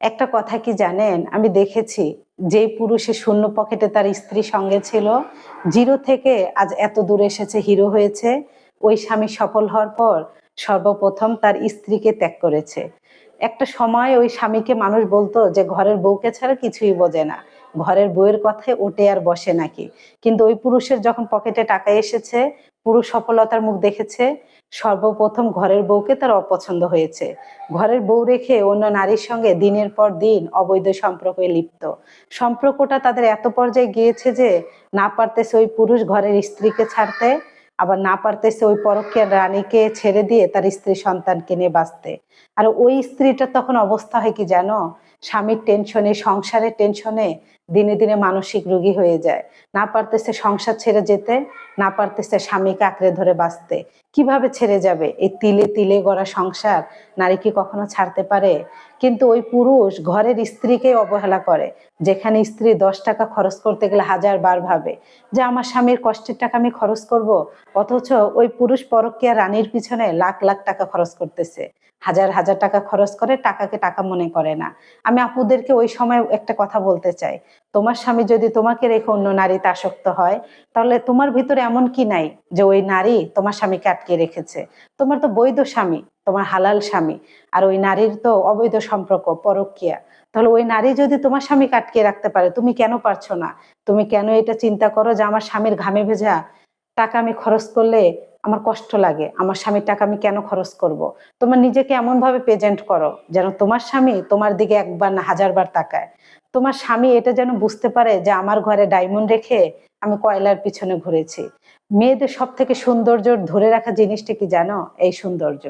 একটা কথা কি জানেন? আমি দেখেছি যে পুরুষের শূন্য পকেটে তার স্ত্রী সঙ্গে ছিল, জিরো থেকে আজ এত দূরে এসেছে, হিরো হয়েছে, ওই স্বামী সফল হওয়ার পর সর্বপ্রথম তার স্ত্রীকে ত্যাগ করেছে। একটা সময় ওই স্বামীকে মানুষ বলতো যে, ঘরের বউকে ছাড়া কিছুই বোঝে না। ঘরের বউয়ের কথায় ওঠে আর বসে নাকি। কিন্তু ওই পুরুষের যখন পকেটে টাকা এসেছে, পুরুষ সফলতার মুখ দেখেছে, সর্বপ্রথম ঘরের বউকে তার অপছন্দ হয়েছে। ঘরের বউ রেখে অন্য নারীর সঙ্গে দিনের পর দিন অবৈধ সম্পর্কে লিপ্ত। সম্পর্কটা তাদের এত পর্যায়ে গিয়েছে যে, না পারতেছে ওই পুরুষ ঘরের স্ত্রীকে ছাড়তে, আবার না পারতেছে ওই পরকীয় রানীকে ছেড়ে দিয়ে তার স্ত্রী সন্তানকে নিয়ে বাঁচতে। আর ওই স্ত্রীটা তখন অবস্থা হয় কি জানো? স্বামীর টেনশনে সংসারের টেনশনে দিনে দিনে মানসিক রোগী হয়ে যায়। না পারতেছে সংসার ছেড়ে যেতে, না পারতেছে স্বামীকে আঁকড়ে ধরে বাঁচতে। কীভাবে ছেড়ে যাবে? এই তিলে তিলে গড়া সংসার নারী কি কখনো ছাড়তে পারে? কিন্তু ওই পুরুষ ঘরের স্ত্রীকে অবহেলা করে, যেখানে স্ত্রী দশ টাকা খরচ করতে গেলে হাজার বার ভাবে যে, আমার স্বামীর কষ্টের টাকা আমি খরচ করব? অথচ ওই পুরুষ পরকীয়া রানীর পিছনে লাখ লাখ টাকা খরচ করতেছে। হাজার হাজার টাকা খরচ করে টাকাকে টাকা মনে করে না। আমি আপুদেরকে ওই সময় একটা কথা বলতে চাই। তোমার স্বামী যদি তোমাকে রেখে অন্য নারীতে আসক্ত হয়, তাহলে তোমার ভিতরে এমন কি নাই যে ওই নারী তোমার স্বামীকে আটকে রেখেছে? তোমার তো বৈধ স্বামী, তোমার হালাল স্বামী। আর ওই নারীর তো অবৈধ সম্পর্ক পরকীয়া তাহলে ওই নারী যদি তোমার স্বামীকে আটকে রাখতে পারে, তুমি কেন পারছ না? তুমি কেন এটা চিন্তা করো যে আমার স্বামীর ঘামে ভেজা টাকা আমি খরচ করলে আমার কষ্ট লাগে, আমার স্বামীর টাকা আমি কেন খরচ করব। তোমার নিজেকে এমন ভাবে প্রেজেন্ট করো যেন তোমার স্বামী তোমার দিকে একবার না, হাজারবার তাকায়। তোমার স্বামী এটা যেন বুঝতে পারে যে আমার ঘরে ডায়মন্ড রেখে আমি কয়লার পিছনে ঘুরেছি। মেয়েদের সব থেকে সৌন্দর্য ধরে রাখা জিনিসটা কি জানো? এই সৌন্দর্য।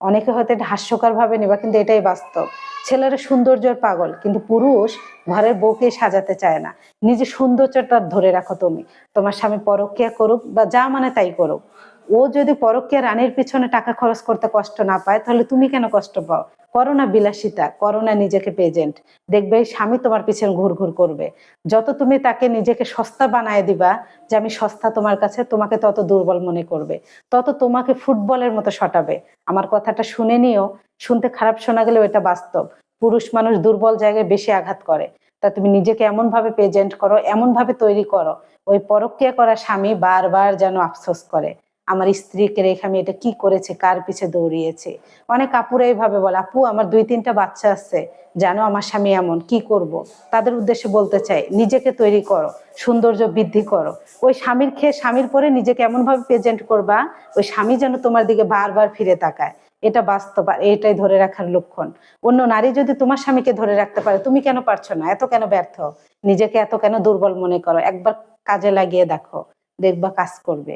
অনেকে হয়তো এটা হাস্যকর ভাবে নেবা, কিন্তু এটাই বাস্তব। ছেলেরা সৌন্দর্যের পাগল, কিন্তু পুরুষ ঘরের বউকে সাজাতে চায় না। নিজের সৌন্দর্যটা ধরে রাখো তুমি। তোমার স্বামী পরক্রিয়া করুক বা যা মানে তাই করুক। ও যদি পরক্রিয়া রানীর পিছনে টাকা খরচ করতে কষ্ট না পায়, তাহলে তুমি কেন কষ্ট পাও? করোনা বিলাসিতা, করোনা নিজেকে প্রেজেন্ট দেখবে স্বামী তোমার পিছনে ঘুর ঘুর করবে। যত তুমি তাকে নিজেকে সস্তা বানায় দিবা, যে আমি সস্তা তোমার কাছে, তোমাকে তত দুর্বল মনে করবে। তত তোমাকে ফুটবলের মতো শটাবে। আমার কথাটা শুনে নিও। শুনতে খারাপ শোনা গেলেও এটা বাস্তব। পুরুষ মানুষ দুর্বল জায়গায় বেশি আঘাত করে। তা তুমি নিজেকে এমন ভাবে প্রেজেন্ট করো এমন ভাবে তৈরি করো। ওই পরক্রিয়া করা স্বামী বারবার যেন আফসোস করে। আমার স্ত্রীকে রেখে আমি এটা কি করেছে, কার পিছে দৌড়িয়েছে। অনেক আপুরা এইভাবে বলে, আপু, আমার দুই তিনটা বাচ্চা আছে, জানো আমার স্বামী এমন, কি করব। তাদের উদ্দেশ্যে বলতে চাই, নিজেকে তৈরি করো, সৌন্দর্য বৃদ্ধি করো। ওই স্বামীর খেয়ে স্বামীর পরে নিজেকে এমন ভাবে প্রেজেন্ট করবা, ওই স্বামী যেন তোমার দিকে বারবার ফিরে তাকায়। এটা বাস্তব আর এটাই ধরে রাখার লক্ষণ। অন্য নারী যদি তোমার স্বামীকে ধরে রাখতে পারে, তুমি কেন পারছ না? এত কেন ব্যর্থ? নিজেকে এত কেন দুর্বল মনে করো? একবার কাজে লাগিয়ে দেখো, দেখবা কাজ করবে।